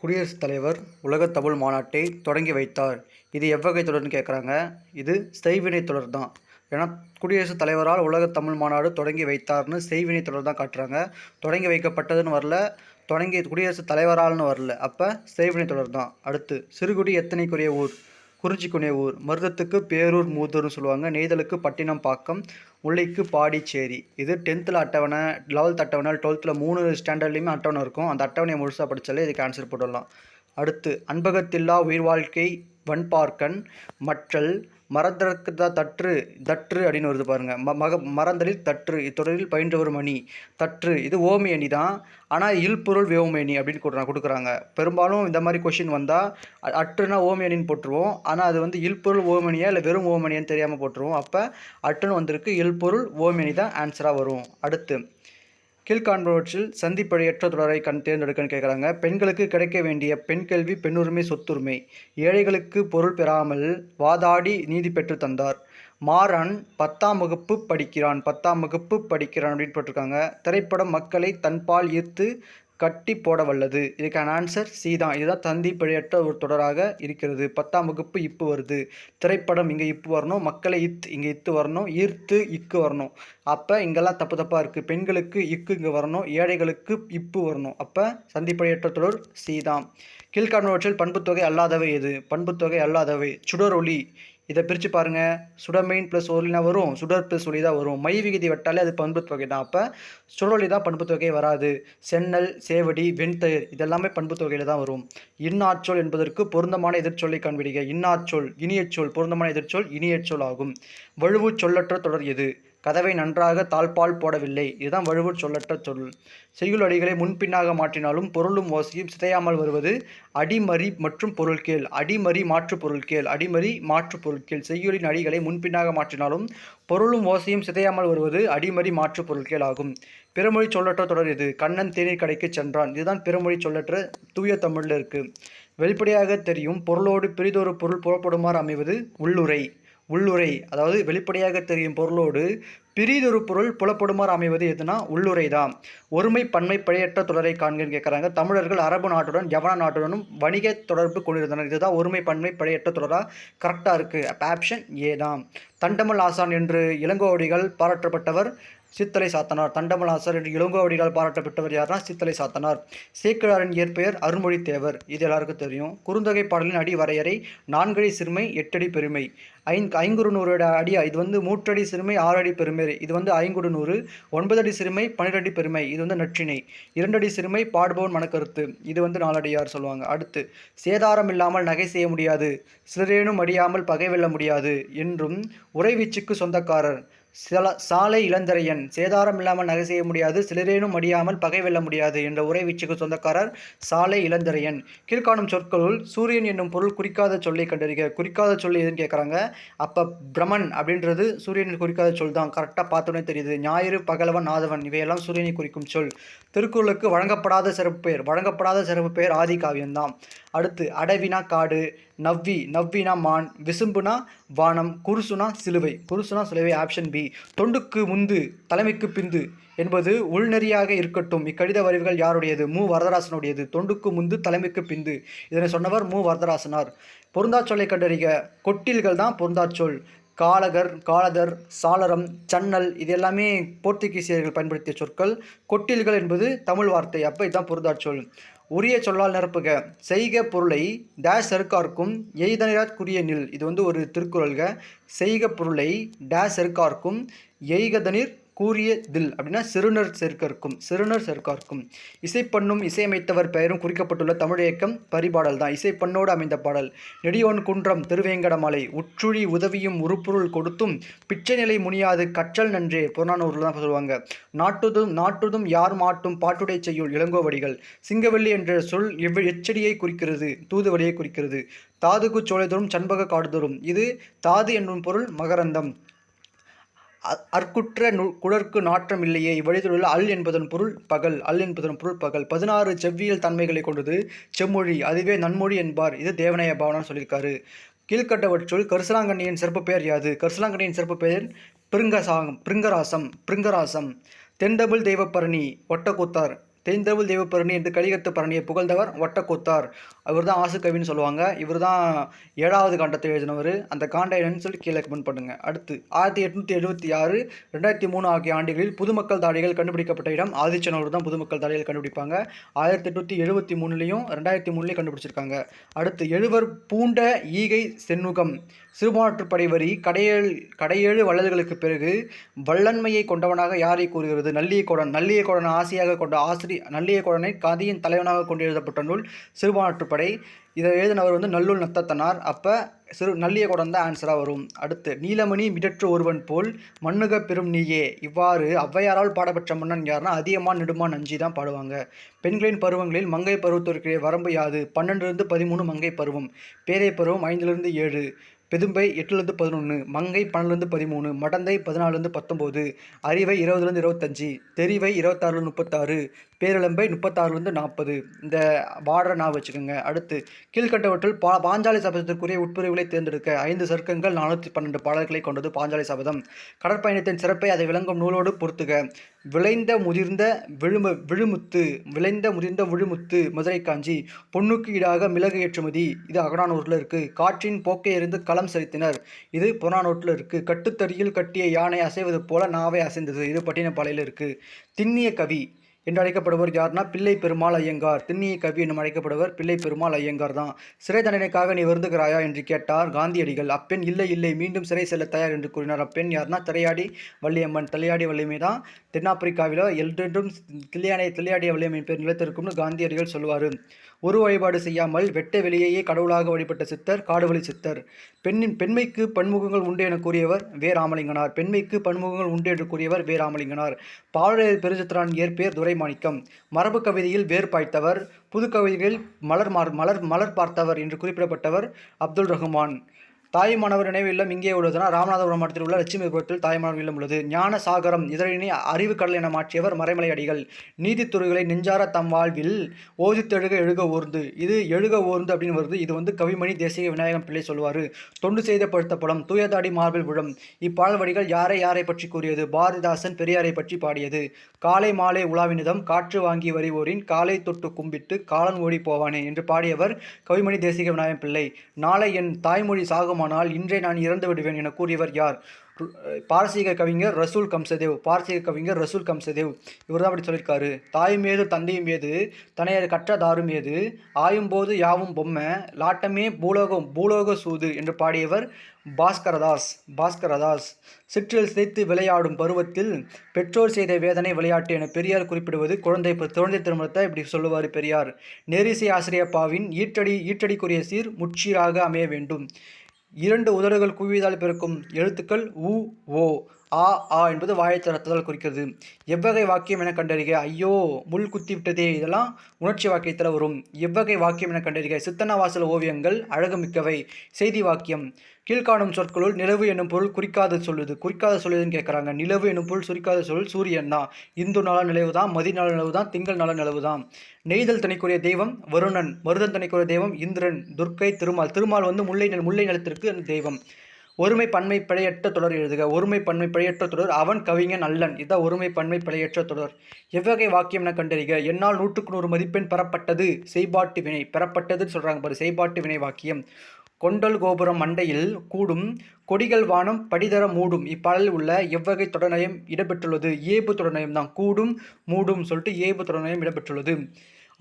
குடியரசுத் தலைவர் உலகத் தமிழ் மாநாட்டை தொடங்கி வைத்தார். இது எவ்வகை தொடர்னு கேட்குறாங்க இது செய்வினை தொடர் தான் ஏன்னா குடியரசுத் தலைவரால் உலகத் தமிழ் மாநாடு தொடங்கி வைத்தார்னு செய்வினை தொடர் தான் காட்டுறாங்க. தொடங்கி வைக்கப்பட்டதுன்னு வரல தொடங்கி குடியரசுத் தலைவரால்னு வரல. அப்போ செய்வினை தொடர் தான் அடுத்து சிறுகுடி எத்தனைக்குரிய ஊர்? குறிஞ்சிக்குனே ஊர் மருதத்துக்கு பேரூர் மூதூர்னு சொல்லுவாங்க. நெய்தலுக்கு பட்டினம் பாக்கம் முல்லைக்கு பாடிச்சேரி. இது டென்த்தில் அட்டவணை லெவல்த் அட்டவணை டுவெல்த்தில் மூணு ஸ்டாண்டர்ட்லேயுமே அட்டவணை இருக்கும். அந்த அட்டவணையை முழுசாக படித்தாலே இதுக்கு ஆன்சர் போட்டுடலாம் அடுத்து அன்பகத்தில்லா உயிர் வாழ்க்கை வன்பார்க்கன் மற்றல் மறந்தற்க தற்று தற்று அப்படின்னு வருது பாருங்க. ம மக மறந்தலில் தற்று இத்தொடரில் பயின்ற ஒரு மணி. தற்று இது ஓமி அணி தான். ஆனால் இல்பொருள் வேவுமணி அப்படின்னு கொடுக்குறாங்க கொடுக்குறாங்க. பெரும்பாலும் இந்த மாதிரி கொஷின் வந்தால் அட்டுனா ஓமி அணின்னு போட்டுருவோம். ஆனால் அது வந்து இல்பொருள் ஓமணியா இல்லை வெறும் ஓமணியான்னு தெரியாமல் போட்டுருவோம். அப்போ அட்டுன்னு வந்திருக்கு இல்பொருள் ஓமணி தான் ஆன்சராக வரும். அடுத்து கீழ்காண்பவற்றில் சந்திப்பழையற்ற தொடரை கண் தேர்ந்தெடுக்கன்னு கேட்குறாங்க பெண்களுக்கு கிடைக்க வேண்டிய பெண் கல்வி பெண்ணுரிமை சொத்துரிமை. ஏழைகளுக்கு பொருள் பெறாமல் வாதாடி நீதி பெற்று தந்தார். மாறன் பத்தாம் வகுப்பு படிக்கிறான். பத்தாம் வகுப்பு படிக்கிறான் அப்படின்னு போட்டிருக்காங்க. திரைப்படம் மக்களை தன்பால் ஈர்த்து கட்டி போட வல்லது. இதுக்கான ஆன்சர் சி தான். இதுதான் தந்தி பிழையற்ற ஒரு தொடராக இருக்கிறது. பத்தாம் வகுப்பு இப்பு வருது. திரைப்படம் இங்கே இப்பு வரணும். மக்களை இத் இங்கே இத்து வரணும். ஈர்த்து இக்கு வரணும். அப்போ இங்கெல்லாம் தப்பு தப்பாக இருக்குது பெண்களுக்கு இக்கு இங்கே வரணும். ஏழைகளுக்கு இப்பு வரணும். அப்போ சந்தி பிழையற்ற தொடர் சி தான். கீழ்காணுவற்றில் பண்புத்தொகை அல்லாதவை எது? பண்புத்தொகை அல்லாதவை. சுடரொளி. இதை பிரித்து பாருங்கள் சுடமெயின் ப்ளஸ் ஒலினா வரும். சுடர் ப்ளஸ் ஒலி தான் வரும். மை விகுதி வட்டாலே அது பண்பு தொகை தான். அப்போ சுடரொலி தான் பண்பு தொகை வராது. சென்னல் சேவடி வெண்தயிர் இதெல்லாமே பண்பு தொகையில் தான் வரும். இன்னாச்சொல் என்பதற்கு பொருந்தமான எதிர்ச்சொல்லை காண்பிடிக இன்னாச்சொல் இனியச்சொல் பொருந்தமான எதிர்ச்சொல் இனியச்சொல் ஆகும். வலுவு சொல்லற்ற தொடர் எது? கதவை நன்றாக தாழ்பால் போடவில்லை. இதுதான் வழுவூர் சொல்லற்ற சொல். செய்யுள் அடிகளை முன்பின்னாக மாற்றினாலும் பொருளும் ஓசையும் சிதையாமல் வருவது அடிமறி மற்றும் பொருள்கேள். அடிமறி மாற்று பொருள்கேள். அடிமறி மாற்று பொருட்கேள் செய்யுளின் அடிகளை முன்பின்னாக மாற்றினாலும் பொருளும் ஓசையும் சிதையாமல் வருவது அடிமறி மாற்று பொருட்கேள் ஆகும். பிறமொழி சொல்லற்ற தொடர் இது. கண்ணன் தேநீர் கடைக்கு சென்றான். இதுதான் பிறமொழி சொல்லற்ற தூய தமிழில் இருக்குது வெளிப்படையாக தெரியும் பொருளோடு பெரிதொரு பொருள் புறப்படுமாறு அமைவது உள்ளுரை உள்ளுரை அதாவது வெளிப்படையாக தெரியும் பொருளோடு பிரிதொரு பொருள் புலப்படுமாறு அமைவது எதுனா உள்ளுரை தான் ஒருமை பன்மை பழையற்ற தொடரை காண்கன்னு கேட்குறாங்க தமிழர்கள் அரபு நாட்டுடன் யவன நாட்டுடனும் வணிக தொடர்பு கொண்டிருந்தனர். இதுதான் ஒருமை பன்மை பழையற்ற தொடராக கரெக்டாக இருக்குது அப்போ ஆப்ஷன் ஏ தான். தண்டமல் ஆசான் என்று இளங்கோவடிகள் பாராட்டப்பட்டவர் சித்தலை சாத்தனார். தண்டமலாசர் என்று இளங்கோவடிகளால் பாராட்டப்பட்டவர் யார்னா சித்தலை சாத்தனார். சேக்கிழாரின் இயற்பெயர் அருள்மொழி தேவர் இது எல்லாருக்கும் தெரியும். குறுந்தொகை பாடலின் அடி வரையறை நான்கடி சிறுமை எட்டடி பெருமை. ஐந்து ஐங்குறு நூறு அடி இது வந்து மூற்றடி சிறுமை ஆறடி பெருமை. இது வந்து ஐங்குறு நூறு ஒன்பதடி சிறுமை பன்னிரெண்டு பெருமை. இது வந்து நற்றினை இரண்டடி சிறுமை பாடுபவன் மனக்கருத்து. இது வந்து நாலடியார் சொல்லுவாங்க. அடுத்து சேதாரம் இல்லாமல் நகை செய்ய முடியாது. சிலரேனும் அடியாமல் பகை வெல்ல முடியாது. என்றும் உறைவீச்சுக்கு சொந்தக்காரர். சில சாலை இளந்தரையன் சேதாரம் இல்லாமல் நகை செய்ய முடியாது சிலரேனும் அடியாமல் பகை வெல்ல முடியாது என்ற உரை வீச்சுக்கு சொந்தக்காரர் சாலை இளந்தரையன். கீழ்காணும் சொற்களுள் சூரியன் என்னும் பொருள் குறிக்காத சொல்லை கண்டறிக. குறிக்காத சொல் எதுன்னு கேட்குறாங்க அப்போ பிரமன் அப்படின்றது சூரியன் குறிக்காத சொல் தான் கரெக்டாக பார்த்தோன்னே தெரியுது. ஞாயிறு பகலவன் நாதவன் இவையெல்லாம் சூரியனை குறிக்கும் சொல். திருக்குறளுக்கு வழங்கப்படாத சிறப்பு பெயர் வழங்கப்படாத சிறப்பு பெயர் ஆதி காவியம்தான் அடுத்து அடவினா காடு. நவ்வி நவ்வினா மான் விசும்புனா வானம் குருசுனா சிலுவை. குருசுனா சிலுவை ஆப்ஷன் பி தொண்டுக்கு முந்து தலைமைக்கு பிந்து என்பது உள்நெறியாக இருக்கட்டும். இக்கடித வரிவுகள் யாருடையது? மு. வரதராசனுடையது. தொண்டுக்கு முந்து தலைமைக்கு பிந்து. இதனை சொன்னவர் மு. வரதராசனார். பொருந்தாச்சொல்லை கண்டறிக. கொட்டில்கள் தான் பொருந்தாச்சொல். காலகர் காலதர் சாளரம் சன்னல் இது எல்லாமே போர்த்துகீசியர்கள் பயன்படுத்திய சொற்கள். கொட்டில்கள் என்பது தமிழ் வார்த்தை. அப்போ இதுதான் பொருந்தாச்சொல். உரிய சொல்லால் நிரப்புக. செய்க பொருளை டேஷ் செருக்கார்க்கும் எய்தனிராற்குரிய நில். இது வந்து ஒரு திருக்குறள்க. செய்க பொருளை டேஷ் செருக்கார்க்கும் எய்கதனிர் கூறிய தில் அப்படின்னா சிறுநர் சேர்க்கற்கும் சிறுநர் சேர்க்கார்க்கும். இசைப்பண்ணும் இசையமைத்தவர் பெயரும் குறிக்கப்பட்டுள்ள தமிழ் இயக்கம் பரிபாடல் தான். இசைப்பண்ணோடு அமைந்த பாடல் நெடியோன் குன்றம் திருவேங்கடமலை உற்றுழி உதவியும் உருப்பொருள் கொடுத்தும் பிச்சை நிலை முனியாது கற்றல் நன்றே புறநானூரில் தான் சொல்லுவாங்க. நாட்டுதும் நாட்டுதும் யார் மாட்டும் பாட்டுடை செய்யுள் இளங்கோவடிகள். சிங்கவெள்ளி என்ற சொல் எவ் எச்சடியை குறிக்கிறது தூதுவடியை குறிக்கிறது. தாதுக்கு சோலைதோறும் சண்பக காடுதோறும் இது தாது என்னும் பொருள் மகரந்தம். அற்குற்ற நு குழற்கு நாற்றம் இல்லையே இவ்வழிதொழில் அல் என்பதன் பொருள் பகல் அல் என்பதன் பொருள் பகல். பதினாறு செவ்வியல் தன்மைகளை கொண்டது செம்மொழி அதுவே நன்மொழி என்பார். இது தேவனைய பாவனான்னு சொல்லியிருக்காரு. கீழ்கட்டவற்றுள் கரிசலாங்கண்ணியின் சிறப்பு பெயர் யாது? கரிசலாங்கண்ணியின் சிறப்பு பெயர் பிருங்கசாகம் பிருங்கராசம் பிருங்கராசம். தென்டபுள் தெய்வப்பரணி ஒட்டக்கூத்தார் தெரிந்தவள் தேவப்பரணி என்று கலிகத்து பரணியை புகழ்ந்தவர் ஒட்டக்கூத்தார். அவர் தான் ஆசுகவின்னு சொல்லுவாங்க. இவர் தான் ஏழாவது காண்டத்தை எழுதினவர். அந்த காண்டம் என்னன்னு சொல்லி கீழே கமெண்ட் பண்ணுங்க. அடுத்து ஆயிரத்தி எட்நூற்றி எழுபத்தி ஆறு ரெண்டாயிரத்தி மூணு ஆகிய ஆண்டுகளில் புதுமக்கள் தாடிகள் கண்டுபிடிக்கப்பட்ட இடம் ஆதிச்சனூர் தான் புதுமக்கள் தாடிகள் கண்டுபிடிப்பாங்க. ஆயிரத்தி எட்நூற்றி எழுபத்தி மூணுலேயும் ரெண்டாயிரத்தி மூணுலேயும் கண்டுபிடிச்சிருக்காங்க. அடுத்து எழுவர் பூண்ட ஈகை சென்னுகம் சிறுபாற்றுப்படை வரி கடையேழு கடையேழு வள்ளல்களுக்கு பிறகு வல்லன்மையை கொண்டவனாக யாரை கூறுகிறது? நல்லியக்கோடன் நல்லியக்கோடன் ஆசையாக கொண்ட ஆசிரியர் ஆசிரி நல்லியக்கோடனை காதியின் தலைவனாக கொண்டு எழுதப்பட்ட நூல் சிறுபாற்றுப்படை இதை எழுதினவர் வந்து நல்லூர் நத்தத்தனார். அப்போ சிறு நல்லியக்கோடன் தான் ஆன்சராக வரும். அடுத்து நீலமணி மிடற்று ஒருவன் போல் மண்ணுக பெரும் நீயே. இவ்வாறு ஔவையாரால் பாடப்பெற்ற மன்னன் யாருன்னா அதியமான் நெடுமான் அஞ்சி தான் பாடுவாங்க. பெண்களின் பருவங்களில் மங்கை பருவத்திற்கு வரம்பு யாது? பன்னெண்டுலேருந்து பதிமூணு மங்கை பருவம். பேரை பருவம் ஐந்துலேருந்து ஏழு. பெதும்பை எட்டுலேருந்து பதினொன்று மங்கை பன்னெண்டுலேருந்து பதிமூணு. மடந்தை பதினாலுலேருந்து பத்தொம்போது. அறிவை இருபதுலேருந்து இருபத்தஞ்சி. தெரிவை இருபத்தாறுலேருந்து முப்பத்தாறு. பேரிழம்பை முப்பத்தாறுலேருந்து நாற்பது. இந்த பார்டரை நான் வச்சுக்கோங்க. அடுத்து கீழ்கண்டவற்றில் பா பாஞ்சாலி சபதத்திற்குரிய உட்பிரிவுகளை தேர்ந்தெடுக்க ஐந்து சர்க்கங்கள் நானூற்றி பன்னெண்டு பாடல்களை கொண்டது பாஞ்சாலி சபதம். கடற்பயணத்தின் சிறப்பை அதை விளங்கும் நூலோடு பொறுத்துக விளைந்த முதிர்ந்த விழும விழுமுத்து விளைந்த முதிர்ந்த விழுமுத்து மதுரை காஞ்சி பொன்னுக்கு ஈடாக மிளகு ஏற்றுமதி. இது அகடானூரில் இருக்குது காற்றின் போக்கை எறிந்து களம் செலுத்தினர். இது புறநானூற்றில் இருக்குது கட்டுத்தறியில் கட்டிய யானை அசைவது போல நாவை அசைந்தது. இது பட்டினப்பாளையில் இருக்குது திண்ணிய கவி என்று அழைக்கப்படுவர் யார்னா பிள்ளை பெருமாள் ஐயங்கார். திண்ணிய கவி என்னும் அழைக்கப்படுவர் பிள்ளை பெருமாள் ஐயங்கார் தான். சிறை தண்டனைக்காக நீ வருந்துகிறாயா என்று கேட்டார் காந்தியடிகள். அப்பெண் இல்லை இல்லை மீண்டும் சிறை செல்ல தயார் என்று கூறினார். அப்பெண் யார்னா திரையாடி வள்ளியம்மன். தலையாடி வள்ளியம்மை தான் தென்னாப்பிரிக்காவில் என்றென்றும் தில்லையானை தில்லையாடிய வள்ளியம்மை பேர் நிலத்திற்கும்னு காந்தியடிகள் சொல்லுவார். ஒரு வழிபாடு செய்யாமல் வெட்ட வெளியேயே கடவுளாக வழிபட்ட சித்தர் காடுவழி சித்தர். பெண்ணின் பெண்மைக்கு பன்முகங்கள் உண்டு என கூறியவர் வே. ராமலிங்கனார். பெண்மைக்கு பன்முகங்கள் உண்டு என்று கூறியவர் வே. ராமலிங்கனார். பாவலர் பெருசித்திரான் ஏற்பேர் துரைமாணிக்கம் மரபு கவிதையில் வேர் பாய்த்தவர் புது கவிதைகளில் மலர் மார் மலர் மலர் பார்த்தவர் என்று குறிப்பிடப்பட்டவர் அப்துல் ரஹ்மான். தாய்மானவர் நினைவு இல்லம் இங்கே உள்ளதுனா ராமநாதபுரம் மாவட்டத்தில் உள்ள லட்சுமிபுரத்தில் தாய்மானவர் இல்லம் உள்ளது. ஞான சாகரம் இதழினை அறிவு கடல் என மாற்றியவர் மறைமலை அடிகள். நீதித்துறைகளை நெஞ்சார தம் வாழ்வில் ஓதித்தெழுக எழுக ஓர்ந்து. இது எழுக ஓர்ந்து அப்படின்னு வருது. இது வந்து கவிமணி தேசிய விநாயகம் பிள்ளை சொல்லுவார். தொண்டு செய்த படுத்த படம் தூயதாடி மார்பில் விழம். இப்பால் வடிகள் யாரை யாரை பற்றி கூறியது? பாரதிதாசன் பெரியாரை பற்றி பாடியது. காலை மாலை உலாவினிதம் காற்று வாங்கி வருவோரின் காலை தொட்டு கும்பிட்டு காலன் ஓடி போவானே என்று பாடியவர் கவிமணி தேசிக விநாயகம் பிள்ளை. நாளை என் தாய்மொழி சாகுமானால் இன்றே நான் இறந்து விடுவேன் என கூறியவர் யார்? பாரசீக கவிஞர் ரசூல் கம்சதேவ் பாரசீக கவிஞர் ரசூல் கம்சதேவ். இவர் தான் அப்படி சொல்லியிருக்காரு. தாயும் ஏது தந்தையும் ஏது தனையர் கற்ற தாரும் மீது ஆயும்போது யாவும் பொம்மை லாட்டமே பூலோகம் பூலோக சூது என்று பாடியவர் பாஸ்கரதாஸ் பாஸ்கரதாஸ். சிற்றில் சிதைத்து விளையாடும் பருவத்தில் பெற்றோர் செய்த வேதனை விளையாட்டு என பெரியார் குறிப்பிடுவது குழந்தை குழந்தை திருமணத்தை இப்படி சொல்லுவார் பெரியார். நேரிசை ஆசிரியப்பாவின் ஈட்டடி ஈட்டடிக்குரிய சீர் முச்சீராக அமைய வேண்டும். இரண்டு உதடுகள் குவியதால் பிறக்கும் எழுத்துக்கள் உ ஓ. ஆ ஆ என்பது வாழைத்தரத்துதல் குறிக்கிறது. எவ்வகை வாக்கியம் என கண்டறிக. ஐயோ முள் குத்தி விட்டதே. இதெல்லாம் உணர்ச்சி வாக்கியத்தில் வரும். எவ்வகை வாக்கியம் என கண்டறிக. சித்தன்னவாசல் ஓவியங்கள் அழகுமிக்கவை செய்தி வாக்கியம். கீழ்காணும் சொற்களுள் நிலவு என்னும் பொருள் குறிக்காத சொல்லுது. குறிக்காத சொல்லுதுன்னு கேட்குறாங்க நிலவு என்னும் பொருள் சுரிக்காத சொல் சூரியன் தான். இந்து நல நிலவு தான் மதி நல நிலவு தான் திங்கள் நல நிலவு தான். நெய்தல் தனிக்குரிய தெய்வம் வருணன். மருதன் தனிக்குரிய தெய்வம் இந்திரன். துர்க்கை திருமால். திருமால் வந்து முல்லை முல்லை நிலத்திற்கு தெய்வம். ஒருமை பன்மை பிழையற்ற தொடர் எழுதுக. ஒருமை பன்மை பிழையற்ற தொடர் அவன் கவிஞன் அல்லன் இதான் ஒருமை பன்மை பிழையற்ற தொடர். எவ்வகை வாக்கியம் என கண்டறிக. என்னால் நூற்றுக்கு நூறு மதிப்பெண் பெறப்பட்டது செய்பாட்டு வினை. பெறப்பட்டதுன்னு சொல்கிறாங்க பாரு செய்பாட்டு வினை வாக்கியம். கொண்டல் கோபுரம் மண்டையில் கூடும் கொடிகள் வானம் படிதர மூடும். இப்பாடலில் உள்ள எவ்வகை தொடர்நயம் இடம்பெற்றுள்ளது. ஏபு தொடர்நயம் தான் கூடும் மூடும் சொல்லிட்டு ஏபு தொடர்நயம் இடம்பெற்றுள்ளது.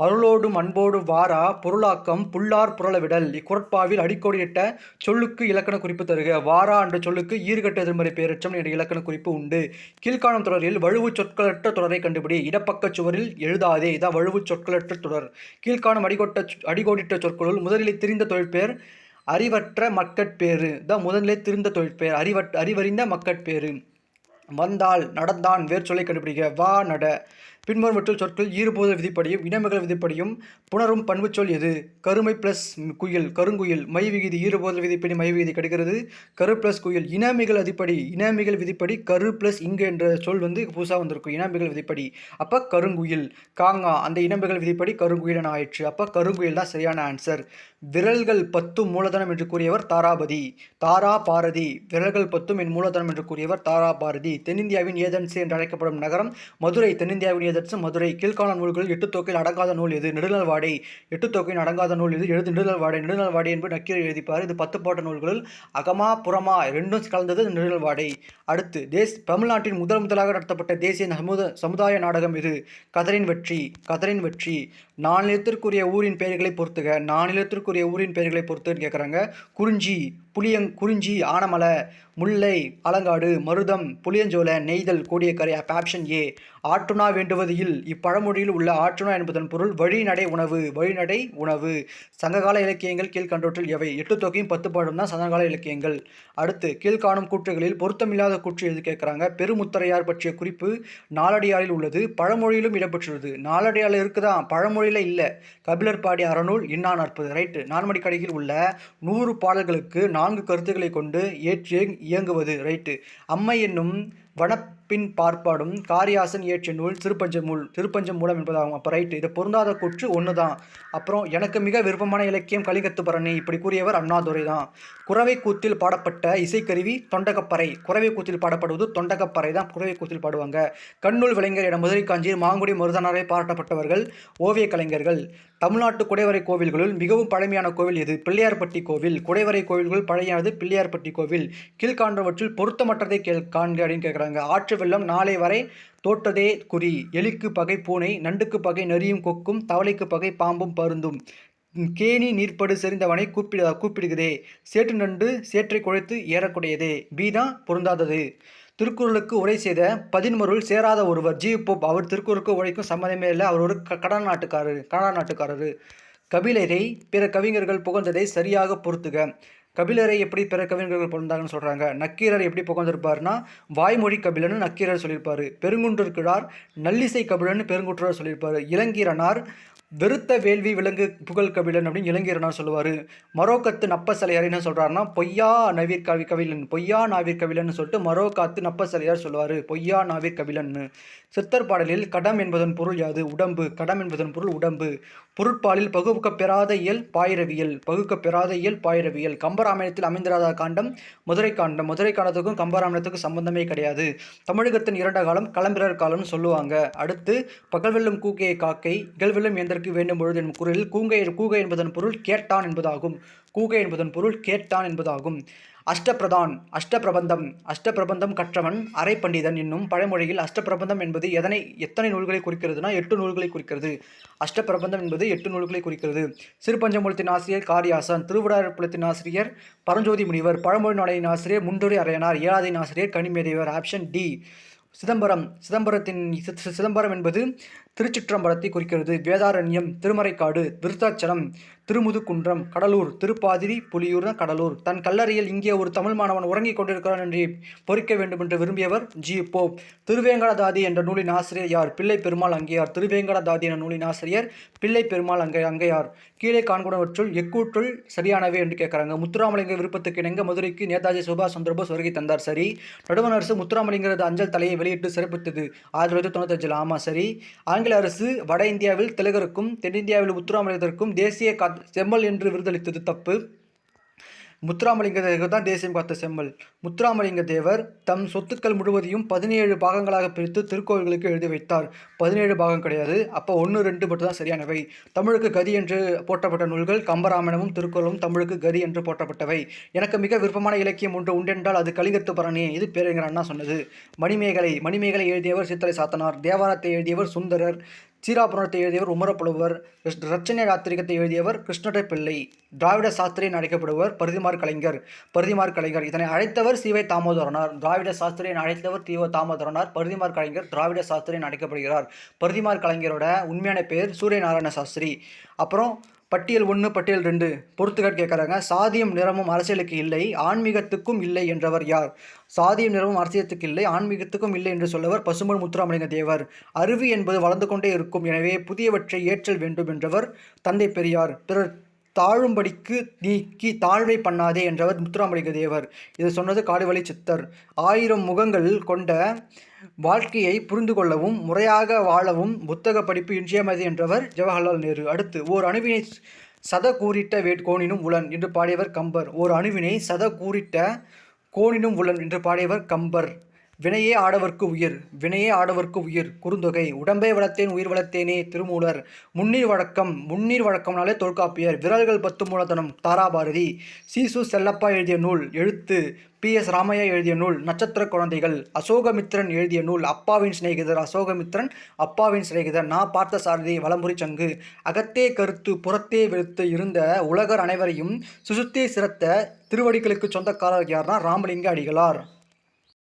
அருளோடும் அன்போடு வாரா பொருளாக்கம் புல்லார் புரளவிடல். இக்குரட்பாவில் அடிக்கோடியிட்ட சொல்லுக்கு இலக்கண குறிப்பு தருக. வாரா என்ற சொல்லுக்கு ஈர்கட்ட எதிர்மறை பேரச்சம் என்ற இலக்கண குறிப்பு உண்டு. கீழ்காணும் தொடரில் வலுவு சொற்களற்ற தொடரை கண்டுபிடி. இடப்பக்க சுவரில் எழுதாதே. இதான் வலுவு சொற்களற்ற தொடர். கீழ்காணும் அடிகொட்ட அடிகோடிட்ட சொற்களுள் முதலில் தெரிந்த தொழிற்பெயர் அறிவற்ற மக்கட்பேறு. தான் முதலிலே திருந்த தொழிற்பெயர் அறிவற் அறிவறிந்த மக்கட்பேறு. வந்தால் நடந்தான் வேர் சொல்லை கண்டுபிடிக்க வா நட. பின்வரும் சொற்கள் ஈறுபோத விதிப்படியும் இனமகள் விதிப்படியும் புணரும் பண்புச்சொல் எது? கருமை ப்ளஸ் குயில் கருங்குயில் மை விகிதி ஈறுபோதல் விதிப்படி மை விகிதி கிடைக்கிறது. கரு ப்ளஸ் குயில் இனமிகள் அதிப்படி இனமிகள் விதிப்படி கரு ப்ளஸ் இங்கு என்ற சொல் வந்து புதுசாக வந்திருக்கும். இனமிகள் விதிப்படி. அப்போ கருங்குயில் காங்கா அந்த இனமிகள் விதிப்படி கருங்குயில் ஆயிற்று. ஆயிடுச்சு அப்போ கருங்குயில் தான் சரியான ஆன்சர் விரல்கள் பத்தும் மூலதனம் என்று கூறியவர் தாராபதி. தாரா பாரதி. விரல்கள் பத்தும் என் மூலதனம் என்று கூறியவர் தாரா பாரதி. தென்னிந்தியாவின் ஏதன்சி என்று அழைக்கப்படும் நகரம் மதுரை தென்னிந்தியாவின் ஏதன்சி தட்ஸ் மதுரை கீழ்கால நூல்கள் எட்டு தொகையில் அடங்காத நூல் எது நெடுநல்வாடை எட்டு தொகையில் அடங்காத நூல் எது எழுது நெடுநல்வாடை நெடுநல்வாடை என்பது நக்கீரர் எழுதிப்பார். இது பத்து பாட்டு நூல்களில் அகமா புறமா ரெண்டும் கலந்தது நெடுநல்வாடை அடுத்து தேஸ் தமிழ்நாட்டின் முதல் முதலாக நடத்தப்பட்ட தேசிய சமுத சமுதாய நாடகம் இது கதரின் வெற்றி கதரின் வெற்றி. நானிலத்திற்குரிய ஊரின் பெயர்களை பொறுத்துக நானிலத்திற்குரிய ஊரின் பெயர்களை பொறுத்துன்னு கேட்குறாங்க குறிஞ்சி புளியங் குறிஞ்சி ஆனமலை முல்லை அலங்காடு மருதம் புளியஞ்சோலை நெய்தல் கோடியக்கரை அப்ப ஆப்ஷன் ஏ ஆற்றுணா வேண்டுவதில் இப்பழமொழியில் உள்ள ஆற்றுணா என்பதன் பொருள் வழிநடை உணவு வழிநடை உணவு. சங்ககால இலக்கியங்கள் கீழ்கண்டோற்றில் எவை? எட்டு தொகையும் பத்து பாடும் தான் சங்ககால இலக்கியங்கள். அடுத்து கீழ்காணும் கூற்றுகளில் பொருத்தமில்லாத கூற்று எது கேட்குறாங்க பெருமுத்தரையார் பற்றிய குறிப்பு நாலடியாரில் உள்ளது பழமொழியிலும் இடம்பெற்றுள்ளது நாளடையாலில் இருக்குதான் பழமொழி பழமொழியில் இல்லை. கபிலர் பாடிய அறநூல் இன்னா நாற்பது. ரைட்டு நான்மடி கடையில் உள்ள நூறு பாடல்களுக்கு நான்கு கருத்துக்களை கொண்டு ஏற்றி இயங்குவது. ரைட்டு அம்மை என்னும் பின் பார்ப்பாடும். காரியாசன் இயற்றிய நூல் திருப்பஞ்சமூல் திருப்பஞ்சம் மூலம் என்பதாகும். அப்போ ரைட்டு இது பொருந்தாத கூற்று ஒன்று தான் அப்புறம் எனக்கு மிக விருப்பமான இலக்கியம் கலிங்கத்து பரணி இப்படி கூறியவர் அண்ணாதுரை தான் குறவை கூத்தில் பாடப்பட்ட இசைக்கருவி தொண்டகப்பறை. குறவை கூத்தில் பாடப்படுவது தொண்டகப்பறை தான் குறவை கூத்தில் பாடுவாங்க. கண்ணூல் விளைஞர் என மதுரை காஞ்சியில் மாங்குடி மருதனாரை பாராட்டப்பட்டவர்கள் ஓவிய கலைஞர்கள். தமிழ்நாட்டு குடைவரை கோவில்களுள் மிகவும் பழமையான கோவில் எது? பிள்ளையார்பட்டி கோவில். குடைவரை கோவில்கள் பழையானது பிள்ளையார்பட்டி கோவில். கீழ்காண்டவற்றில் பொருத்தமற்றதை கேள் காண்க அப்படின்னு கேட்குறாங்க ஆற்று வெள்ளம் நாளை வரை தோற்றதே குறி. எலிக்கு பகை பூனை நண்டுக்கு பகை நரியும் கொக்கும் தவளைக்கு பகை பாம்பும் பருந்தும். கேணி நீர்ப்படு செறிந்தவனை கூப்பிட கூப்பிடுகிறதே. சேற்று நண்டு சேற்றை குழைத்து ஏறக்கூடியதே. பி பொருந்தாதது. திருக்குறளுக்கு உரை செய்த பதின்மருள் சேராத ஒருவர். ஜி. போப் அவர் திருக்குறளுக்கு உழைக்கும் சம்மதமே இல்லை. அவர் ஒரு க கடல் நாட்டுக்காரர் கனடா நாட்டுக்காரர். கபிலரை பிற கவிஞர்கள் புகழ்ந்ததை சரியாக பொறுத்துக. கபிலரை எப்படி பிற கவிஞர்கள் பிறந்தாங்கன்னு சொல்கிறாங்க நக்கீரர் எப்படி புகழ்ந்திருப்பார்னா வாய்மொழி கபிலன்னு நக்கீரர் சொல்லியிருப்பார். பெருங்குன்றர் கிழார் நல்லிசை கபிலன்னு பெருங்குற்றர் சொல்லியிருப்பார். இளங்கீரனார் வெறுத்த வேள்வி விலங்கு புகழ் கபிலன் அப்படின்னு இளங்கீரனார் சொல்லுவார். மரோக்கத்து நப்பசலையார் என்ன சொல்கிறாருன்னா பொய்யா நவீர் கவி கவிலன் பொய்யா நாவீர் கவிலன் சொல்லிட்டு மரோக்காத்து நப்பசலையார் சொல்லுவார். பொய்யா நாவீர் கபிலன்னு சித்தர் பாடலில் கடம் என்பதன் பொருள் யாது? உடம்பு. கடம் என்பதன் பொருள் உடம்பு. பொருட்பாலில் பகுக்கப்பெறாத இயல் பாயிரவியல் பகுக்க பெறாத இயல் பாயிரவியல். கம்பராமாயணத்தில் அமைந்திராத காண்டம் மதுரை காண்டம். மதுரை காண்டத்துக்கும் கம்பராமாயணத்துக்கும் சம்பந்தமே கிடையாது. தமிழகத்தின் இரண்ட காலம் களம்பிரர் காலம்னு சொல்லுவாங்க. அடுத்து பகல்வெல்லும் கூகையை காக்கை இகழ்வெல்லும் எந்தற்கு வேண்டும் பொழுது என் குரலில் கூங்கை கூகை என்பதன் பொருள் கேட்டான் என்பதாகும். கூகை என்பதன் பொருள் கேட்டான் என்பதாகும். அஷ்டபிரதான் அஷ்டபிரபந்தம் அஷ்டபிரபந்தம் கற்றவன் அரை பண்டிதன் என்னும் பழமொழியில் அஷ்டபிரபந்தம் என்பது எதனை எத்தனை நூல்களை குறிக்கிறதுனா எட்டு நூல்களை குறிக்கிறது. அஷ்டபிரபந்தம் என்பது எட்டு நூல்களை குறிக்கிறது. சிறுபஞ்சமூலத்தின் ஆசிரியர் காரியாசன் திருவிடாரப்புலத்தின் ஆசிரியர் பரஞ்சோதி முனிவர் பழமொழி நாளையின் ஆசிரியர் முண்டொரி அரையனார் ஏழாதின் ஆசிரியர் கனிமேதேவர் ஆப்ஷன் டி. சிதம்பரம் சிதம்பரத்தின் சி- சிதம்பரம் என்பது திருச்சிற்றம்பலத்தை குறிக்கிறது. வேதாரண்யம் திருமறைக்காடு விருத்தாச்சலம் திருமுதுகுன்றம் கடலூர் திருப்பாதிரி புலியூர் கடலூர். தன் கல்லறையில் இங்கே ஒரு தமிழ் மாணவன் உறங்கிக் கொண்டிருக்கிறான் என்று பொறிக்க வேண்டும் என்று விரும்பியவர் ஜி. போ. திருவேங்கடதாதி என்ற நூலின் ஆசிரியர் யார்? பிள்ளை பெருமாள் அங்கேயார். திருவேங்கடதாதி என்ற நூலின் ஆசிரியர் பிள்ளை பெருமாள் அங்கே அங்கையார். கீழே காண்குணவற்றுள் எக்கூற்றுள் சரியானவை என்று கேட்குறாங்க. முத்துராமலிங்க விருப்பத்துக்கு இணங்க மதுரைக்கு நேதாஜி சுபாஷ் சந்திரபோஸ் வருகை தந்தார். சரி. நடுவண அரசு முத்துராமலிங்கிறது அஞ்சல் தலையை வெளியிட்டு சிறப்பித்தது. ஆயிரத்தி தொள்ளாயிரத்தி தொண்ணூத்தஞ்சில். ஆமாம் சரி. ஆங்கில அரசு வட இந்தியாவில் திலகருக்கும் தென்னிந்தியாவில் முத்துராமலிங்கத்திற்கும் தேசிய கா செம்மல் என்று விருதளித்தது தப்பு. முத்துராமலிங்க தேவர் தான் தேசியம் காத்த செம்மல். முத்துராமலிங்க தேவர் தம் சொத்துக்கள் முழுவதையும் பதினேழு பாகங்களாக பிரித்து திருக்கோவில்களுக்கு எழுதி வைத்தார். பதினேழு பாகம் கிடையாது. அப்போ ஒன்று ரெண்டு மட்டும் தான் சரியானவை தமிழுக்கு கதி என்று போற்றப்பட்ட நூல்கள் கம்பராமாயணமும் திருக்குறளும் தமிழுக்கு கதி என்று போற்றப்பட்டவை. எனக்கு மிக விருப்பமான இலக்கியம் ஒன்று உண்டென்றால் அது கலிகத்து பரணி. இது பேரறிஞர் அண்ணா சொன்னது. மணிமேகலை மணிமேகலை எழுதியவர் சித்தலை சாத்தனார். தேவாரத்தை எழுதியவர் சுந்தரர். சீராபுரணத்தை எழுதியவர் உமரப்புலவர் ரச்சனை ராத்திரிகத்தை எழுதியவர் கிருஷ்ணட பிள்ளை திராவிட சாஸ்திரி என அழைக்கப்படுவர் பரிதிமார் கலைஞர் பரிதிமார் கலைஞர். இதனை அழைத்தவர் சிவை தாமோதரனார். திராவிட சாஸ்திரி என அழைத்தவர் தீவ தாமோதரனார். பரிதிமார் கலைஞர் திராவிட சாஸ்திரி என அழைக்கப்படுகிறார். பரிதிமார் கலைஞரோட உண்மையான பேர் சூரியநாராயண சாஸ்திரி. அப்புறம் பட்டியல் ஒன்று பட்டியல் ரெண்டு பொறுத்துக்காட் கேட்குறாங்க. சாதியம் நிறமும் அரசியலுக்கு இல்லை ஆன்மீகத்துக்கும் இல்லை என்றவர் யார்? சாதியம் நிறமும் அரசியலுக்கு இல்லை ஆன்மீகத்துக்கும் இல்லை என்று சொல்லவர் பசும்பொன் முத்துராமலிங்க தேவர். அருவி என்பது வளர்ந்து கொண்டே இருக்கும். எனவே புதியவற்றை ஏற்றல் வேண்டும் என்றவர் தந்தை பெரியார். பிறர் தாழும்படிக்கு நீக்கி தாழ்வை பண்ணாதே என்றவர் முத்துராமலிங்க தேவர். இது சொன்னது காடுவழி சித்தர். ஆயிரம் முகங்கள் கொண்ட வாழ்க்கையை புரிந்து கொள்ளவும் முறையாக வாழவும் புத்தக படிப்பு இன்றியமதி என்றவர் ஜவஹர்லால் நேரு. அடுத்து ஓர் அணுவினை சத கூறிட்ட வேட்கோணினும் உலன் உளன் என்று பாடியவர் கம்பர். ஓர் அணுவினை சத கூறிட்ட கோணினும் உளன் என்று பாடியவர் கம்பர். வினையே ஆடவர்க்கு உயிர் வினையே ஆடவர்க்கு உயிர் குறுந்தொகை. உடம்பே வளர்த்தேன் உயிர் வளர்த்தேனே திருமூலர். முன்னீர் வழக்கம் முன்னீர் வழக்கம்னாலே தொல்காப்பியர். விரல்கள் பத்து மூலதனம் தாராபாரதி. சீசு செல்லப்பா எழுதிய நூல் எழுத்து. பி. எஸ். ராமையா எழுதிய நூல் நட்சத்திர குழந்தைகள். அசோகமித்ரன் எழுதிய நூல் அப்பாவின் சிநேகிதர். அசோகமித்ரன் அப்பாவின் சிநேகிதர். நான் பார்த்த சாரதி வலம்புரி சங்கு. அகத்தே கருத்து புறத்தே வெறுத்து இருந்த உலகர் அனைவரையும் சுசுத்தே சிறத்த திருவடிகளுக்கு சொந்தக்காரர் யார்னா ராமலிங்க அடிகளார்.